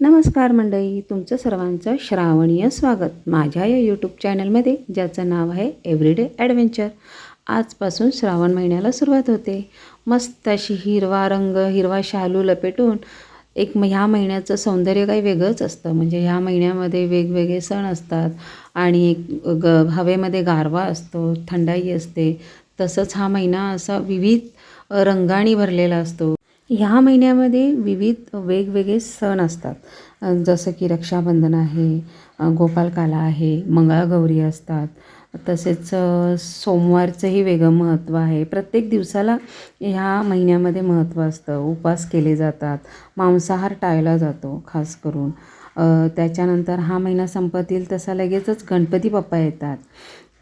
नमस्कार मंडळी तुमचं सर्वांचं श्रावणीय स्वागत माझ्या या यूट्यूब चॅनलमध्ये ज्याचं नाव आहे एव्हरीडे ॲडव्हेंचर आजपासून श्रावण महिन्याला सुरुवात होते. मस्त अशी हिरवा रंग हिरवा शालू लपेटून एक म ह्या महिन्याचं सौंदर्य काही वेगळंच असतं. म्हणजे ह्या महिन्यामध्ये वेगवेगळे सण असतात आणि एक ग हवेमध्ये गारवा असतो थंडाई असते. तसंच हा महिना असा विविध रंगाने भरलेला असतो. ह्या महिन्यामध्ये विविध वेगवेगळे सण असतात. जसं की रक्षाबंधन आहे गोपालकाला आहे मंगळागौरी असतात. तसेच सोमवारचंही वेगळं महत्त्व आहे. प्रत्येक दिवसाला ह्या महिन्यामध्ये महत्त्व असतं. उपवास केले जातात. मांसाहार टाळला जातो खास करून. त्याच्यानंतर हा महिना संपत येईल तसा लगेचच गणपती बाप्पा येतात.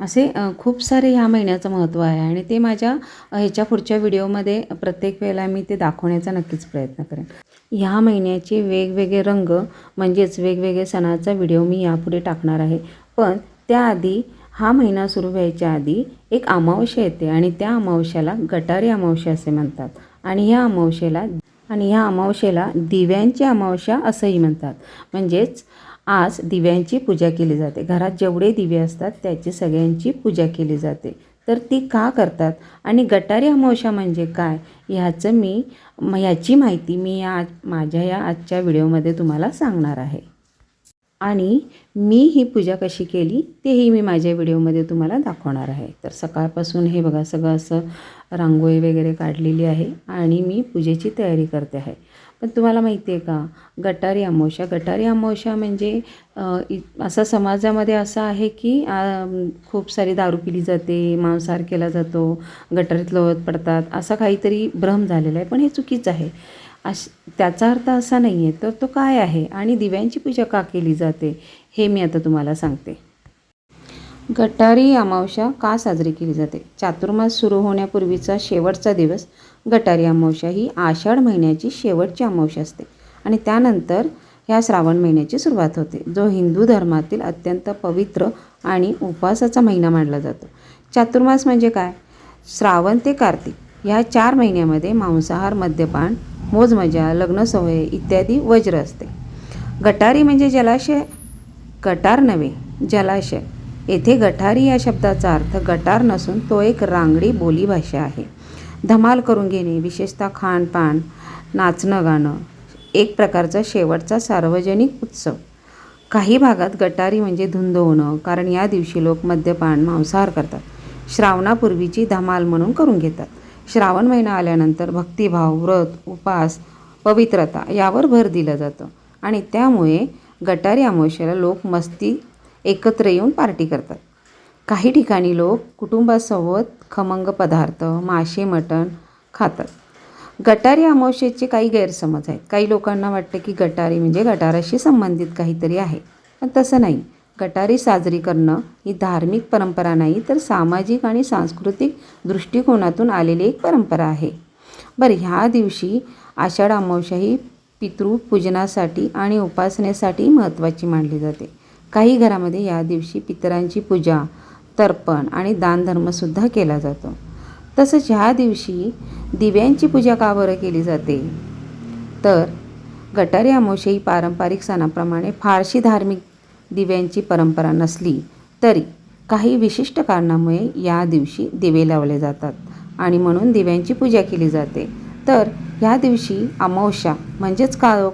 असे खूप सारे ह्या महिन्याचं महत्त्व आहे आणि ते माझ्या ह्याच्या पुढच्या व्हिडिओमध्ये प्रत्येक वेळेला मी ते दाखवण्याचा नक्कीच प्रयत्न करेन. ह्या महिन्याचे वेगवेगळे रंग म्हणजेच वेगवेगळे सणाचा व्हिडिओ मी यापुढे टाकणार आहे. पण त्याआधी हा महिना सुरू व्हायच्या आधी एक अमावस्या येते आणि त्या अमावस्याला गटारी अमावस्या असे म्हणतात. आणि ह्या अमावस्येला आणि ह्या अमावस्येला दिव्यांची अमावस्या असंही म्हणतात. म्हणजेच आज दिव्यांची पूजा केली जाते. घरात जेवढे दिवे असतात त्याची सगळ्यांची पूजा केली जाते. तर ती का करतात? आणि गटारी अमावस्या म्हणजे काय? ह्याचं मी ह्याची माहिती मी या माझ्या या आजच्या व्हिडिओमध्ये तुम्हाला सांगणार आहे. आणि मी ही पूजा कशी केली तेही मी माझ्या व्हिडिओमध्ये तुम्हाला दाखवणार आहे. तर सकाळपासून हे बघा सगळं असं रांगोळी वगैरे काढलेली आहे आणि मी पूजेची तयारी करते आहे. पण तुम्हाला माहिती आहे का गटारी अमावस्या गटारी अमावस्या म्हणजे असा इ समाजामध्ये असं आहे की खूप सारी दारू पिली जाते मांसाहार केला जातो गटारीत लोळत पडतात असा काहीतरी भ्रम झालेला आहे. पण हे चुकीचं आहे. अश त्याचा अर्थ असा नाही आहे तर तो काय आहे? आणि दिव्यांची पूजा का केली जाते? हे मी आता तुम्हाला सांगते. गटारी अमावस्या का साजरी केली जाते? चातुर्मास सुरू होण्यापूर्वीचा शेवटचा दिवस गटारी अमावस्या ही आषाढ महिन्याची शेवटची अमावस्या असते. आणि त्यानंतर ह्या श्रावण महिन्याची सुरुवात होते जो हिंदू धर्मातील अत्यंत पवित्र आणि उपवासाचा महिना मानला जातो. चातुर्मास म्हणजे काय? श्रावण ते कार्तिक. ह्या चार महिन्यामध्ये मांसाहार मद्यपान मोजमजा लग्नसोहळे इत्यादी वज्र असते. गटारी म्हणजे जलाशय गटार नव्हे जलाशय. येथे गटारी या शब्दाचा अर्थ गटार नसून तो एक रांगडी बोलीभाषा आहे. धमाल करून घेणे विशेषतः खानपान नाचणं गाणं एक प्रकारचा शेवटचा सार्वजनिक उत्सव. काही भागात गटारी म्हणजे धुंद होणं कारण या दिवशी लोक मद्यपान मांसाहार करतात. श्रावणापूर्वीची धमाल म्हणून करून घेतात. श्रावण महिना आल्यानंतर भक्तिभाव व्रत उपास पवित्रता यावर भर दिलं जातं. आणि त्यामुळे गटारी अमावस्येला लोक मस्ती एकत्र येऊन पार्टी करतात. काही ठिकाणी लोक कुटुंबासोबत खमंग पदार्थ मासे मटण खातात. गटारी अमावस्येचे काही गैरसमज आहेत. काही लोकांना वाटतं की गटारी म्हणजे गटाराशी संबंधित काहीतरी आहे पण तसं नाही. गटारी साजरी करणं ही धार्मिक परंपरा नाही तर सामाजिक आणि सांस्कृतिक दृष्टिकोनातून आलेली एक परंपरा आहे. बरं ह्या दिवशी आषाढ अमावस्या ही पितृपूजनासाठी आणि उपासनेसाठी महत्त्वाची मानली जाते. काही घरामध्ये या दिवशी पितरांची पूजा तर्पण आणि दानधर्मसुद्धा केला जातो. तसंच ह्या दिवशी दिव्यांची पूजा का बरं केली जाते? तर गटारी अमावस्या ही पारंपरिक सणाप्रमाणे फारशी धार्मिक दिव्यांची परंपरा नसली तरी काही विशिष्ट कारणामुळे या दिवशी दिवे लावले जातात. आणि म्हणून दिव्यांची पूजा केली जाते. तर ह्या दिवशी अमावस्या म्हणजेच काळोख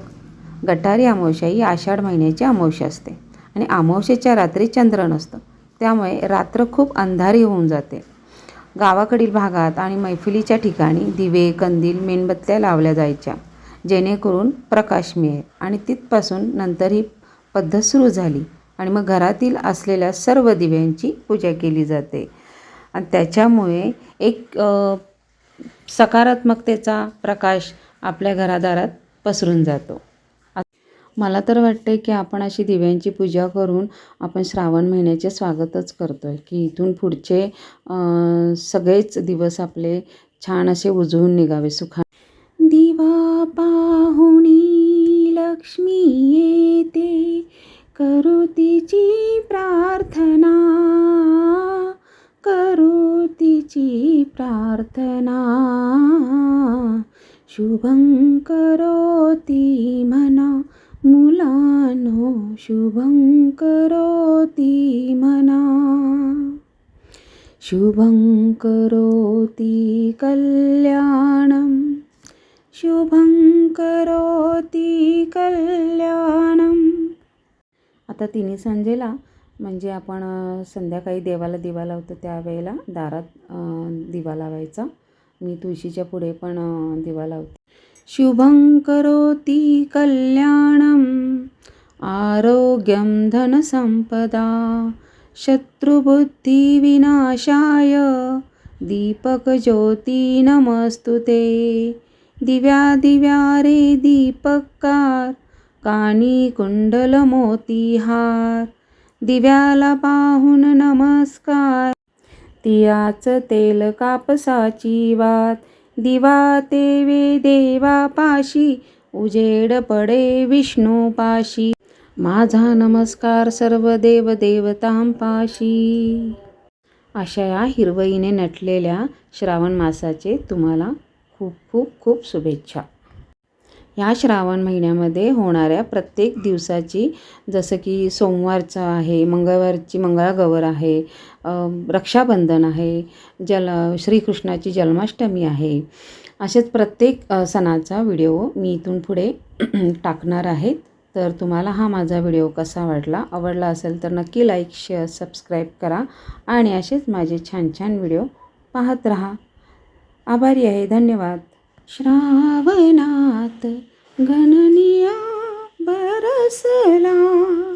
गटारी अमावस्या ही आषाढ महिन्याची अमावस्या असते. आणि अमावस्येच्या रात्री चंद्र नसतं. त्यामुळे रात्र खूप अंधारी होऊन जाते. गावाकडील भागात आणि मैफिलीच्या ठिकाणी दिवे कंदील मेणबत्त्या लावल्या जायच्या. जेणेकरून प्रकाश मिळेल आणि तिथपासून नंतर ही पद्धत सुरू झाली आणि मग घरातील असलेल्या सर्व दिव्यांची पूजा केली जाते. आणि त्याच्यामुळे एक सकारात्मकतेचा प्रकाश आपल्या घरादारात पसरून जातो. मला तर वाटतं की आपण अशी दिव्यांची पूजा करून आपण श्रावण महिन्याचे स्वागतच करतो आहे की इथून पुढचे सगळेच दिवस आपले छान असे उजळून निघावे. सुखा दिवा पाहुणी लक्ष्मी येते. करू तिची प्रार्थना. करू तिची प्रार्थना. शुभं करोति मना मुलानो. शुभं करोति मना शुभं करोति कल्याणं शुभं करोति कल्याणम. आता तिन्ही संजेला म्हणजे आपण संध्याकाळी देवाला दिवा लावतो त्यावेळेला दारात दिवा लावायचा. मी तुळशीच्या पुढे पण दिवा लावते. शुभं करोति कल्याणम. आरोग्यम धनसंपदा शत्रुबुद्धिविनाशाय दीपकज्योती नमस्तुते ते. दिव्या दिव्या रे दीपकार कानी कुंडल मोतीहार दिव्याला पाहून नमस्कार तियाच तेल कापसाची वात. दिवा तेवे देवा पाशी उजेड पडे विष्णू पाशी माझा नमस्कार सर्व देव देवतांपाशी. अशा या हिरवईने नटलेल्या श्रावण मासाचे तुम्हाला खूप खूप खूप शुभेच्छा. ह्या श्रावण महिन्यामध्ये होणाऱ्या प्रत्येक दिवसाची जसं की सोमवारचं आहे मंगळवारची मंगळागौर आहे रक्षाबंधन आहे जल श्रीकृष्णाची जन्माष्टमी आहे असेच प्रत्येक सणाचा व्हिडिओ मी इथून पुढे टाकणार आहे. तर तुम्हाला हा माझा व्हिडिओ कसा वाटला आवडला असेल तर नक्की लाईक शेअर सबस्क्राईब करा आणि असेच माझे छान छान व्हिडिओ पाहत राहा. आभारी आहे. धन्यवाद. श्रावणात गणनिया बरसला.